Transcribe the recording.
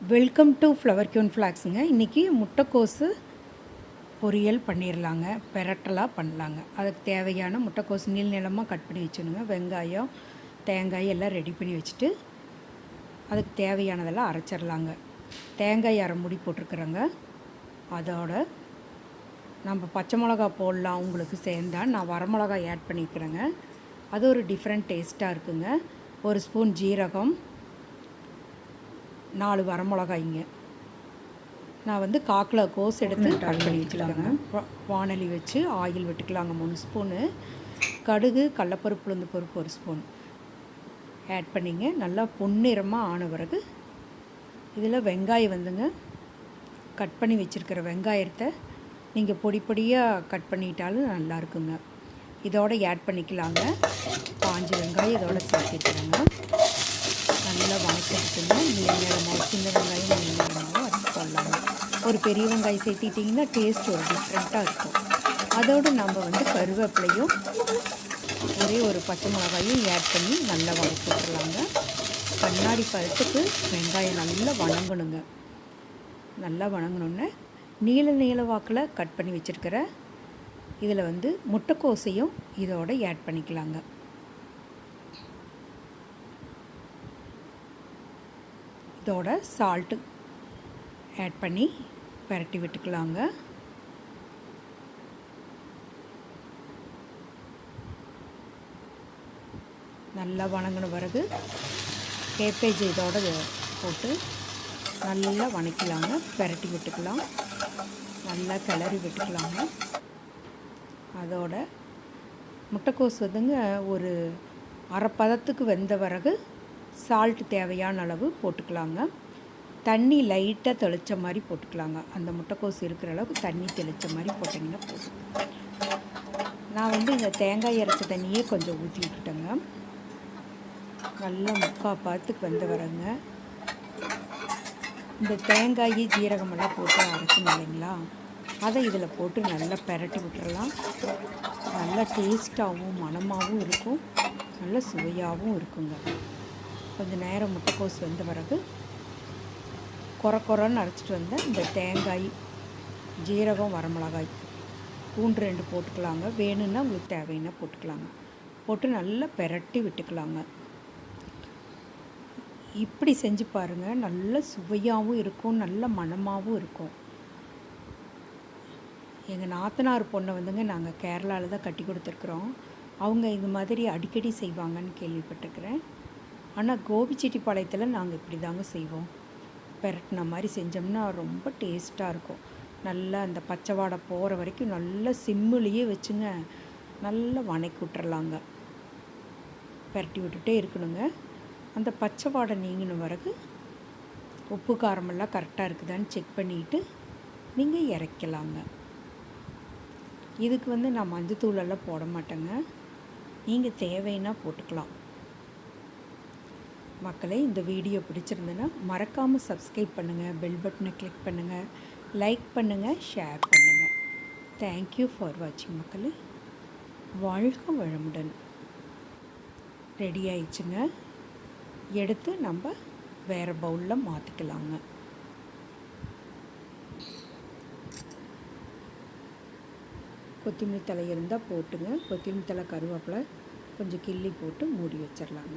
Welcome to flower queen ஃப்ளாக்ஸுங்க இன்றைக்கி முட்டைக்கோஸு பொரியல் பண்ணிடலாங்க பெரட்டலாக பண்ணலாங்க. அதுக்கு தேவையான முட்டைக்கோஸ் நீள் நிலமாக கட் பண்ணி வச்சுடுங்க வெங்காயம் தேங்காய் எல்லாம் ரெடி பண்ணி வச்சுட்டு அதுக்கு தேவையானதெல்லாம் அரைச்சிடலாங்க தேங்காய் அரை முடி போட்டிருக்குறேங்க. அதோட நம்ம பச்சை மிளகா போடலாம் உங்களுக்கு சேர்ந்தா. நான் வரமிளகா ஆட் பண்ணியிருக்கிறேங்க அது ஒரு டிஃப்ரெண்ட் டேஸ்ட்டாக இருக்குங்க. ஒரு ஸ்பூன் ஜீரகம் நாலு வரமிளகாய்ங்க. நான் வந்து காக்கில் கோஸ் எடுத்து கட் பண்ணி வச்சுருக்கேங்க வா- வாணலி வச்சு ஆயில் விட்டுக்கலாங்க மூணு ஸ்பூனு. கடுகு கடலப்பருப்பு உளுந்து பருப்பு ஒரு ஸ்பூன். ஆட் பண்ணிங்க. நல்லா பொன்னிறமாக ஆன பிறகு இதில் வெங்காயம் வந்துங்க. கட் பண்ணி வச்சுருக்கிற வெங்காயத்தை நீங்கள் பொடி பொடியாக கட் பண்ணிட்டாலும் நல்லா இருக்குங்க. இதோட ஆட் பண்ணிக்கலாங்க. பாஞ்சு வெங்காயம் இதோட சேர்த்துக்கிறேங்க நல்லா வணக்கிட்டுங்க நீல சின்ன வெங்காயம் நீல நேரமாகவும் அரைச்சி ஒரு பெரிய வெங்காயம் சேர்த்திட்டிங்கன்னா டேஸ்ட் ஒரு டிஃப்ரெண்ட்டாக இருக்கும். அதோடு நம்ம வந்து கருவேப்பிலையும் ஒரே ஒரு பச்சை மிளகாயும் ஆட் பண்ணி நல்லா வதக்கி கண்ணாடி பழத்துக்கு வெங்காயம் நல்லா வணங்கணுங்க. நல்லா வணங்கணுன்னு நீல நீல வாக்கில் கட் பண்ணி வச்சுருக்கிற இதில் வந்து முட்டைக்கோசையும் இதோட ஆட் பண்ணிக்கலாங்க. இதோட சால்ட்டு ஆட் பண்ணி பரட்டி விட்டுக்கலாங்க. நல்லா வணங்கின பிறகு கேப்பேஜ் இதோட போட்டு நல்லா வணக்கலாங்க. பரட்டி விட்டுக்கலாம். நல்லா கிளறி விட்டுக்கலாங்க. அதோட முட்டைக்கோஸ் வந்துங்க ஒரு அரை பதத்துக்கு வெந்த பிறகு சால்ட் தேவையான அளவு போட்டுக்கலாங்க. தண்ணி லைட்டாக தெளித்த மாதிரி போட்டுக்கலாங்க. அந்த முட்டைக்கோஸ் இருக்கிற அளவுக்கு தண்ணி தெளித்த மாதிரி போட்டிங்கன்னா போதும். நான் வந்து இந்த தேங்காய் அரைச்ச தண்ணியே கொஞ்சம் ஊற்றி விட்டுட்டேங்க நல்லா முக்கால் பார்த்து வந்து வரேங்க. இந்த தேங்காய் ஜீரகமெல்லாம் போட்டு அரைக்கணும் இல்லைங்களா? அதை இதில் போட்டு நல்லா பெரட்டி விட்டுறலாம். நல்லா டேஸ்ட்டாகவும் மணமாகவும் இருக்கும். நல்ல சுவையாகவும் இருக்குங்க. கொஞ்சம் நேரம் முட்டைக்கோஸ் வெந்த பிறகு குறை குறைன்னு அரைச்சிட்டு வந்த இந்த தேங்காய் ஜீரகம் வரமிளகாய் பூண்டு ரெண்டு போட்டுக்கலாங்க. வேணும்னா உங்களுக்கு தேவைன்னா போட்டுக்கலாங்க. போட்டு நல்லா பெரட்டி விட்டுக்கலாங்க. இப்படி செஞ்சு பாருங்கள் நல்ல சுவையாகவும் இருக்கும் நல்ல மணமாகவும் இருக்கும். எங்கள் நாத்தனார் பொண்ணை வந்துங்க நாங்கள் கேரளாவில் தான் கட்டி கொடுத்துருக்குறோம். அவங்க இது மாதிரி அடிக்கடி செய்வாங்கன்னு கேள்விப்பட்டிருக்கிறேன். ஆனால் கோபிச்செட்டிப்பாளையத்தில் நாங்கள் இப்படி தாங்க செய்வோம். பெரட்டின மாதிரி செஞ்சோம்னா ரொம்ப டேஸ்ட்டாக இருக்கும். நல்லா அந்த பச்சை வாடை போகிற வரைக்கும் நல்லா சிம்மிலேயே வச்சுங்க நல்லா வணக்கி விட்டுறலாங்க. பரட்டி விட்டுட்டே இருக்கணுங்க. அந்த பச்சை வாடை நீங்கின பிறகு உப்பு காரமெல்லாம் கரெக்டாக இருக்குதான்னு செக் பண்ணிவிட்டு நீங்கள் இறக்கலாங்க. இதுக்கு வந்து நான் மஞ்சத்தூளெல்லாம் போட மாட்டேங்க. நீங்கள் தேவைன்னா போட்டுக்கலாம். மக்களே இந்த வீடியோ பிடிச்சிருந்ததுன்னா மறக்காமல் சப்ஸ்கிரைப் பண்ணுங்கள் பெல் பட்டனை கிளிக் பண்ணுங்கள் லைக் பண்ணுங்கள் ஷேர் பண்ணுங்கள் தேங்க்யூ ஃபார் வாட்சிங் மக்களே. வாழ்க வளமுடன். ரெடி ஆயிடுச்சுங்க. எடுத்து நம்ம வேறு பவுலில் மாற்றிக்கலாங்க கொத்தமல்லி தலை இருந்தால் போட்டுங்க. கொத்தமல்லி தலை கருவேப்பிலை கொஞ்சம் கிள்ளி போட்டு மூடி வச்சிடலாங்க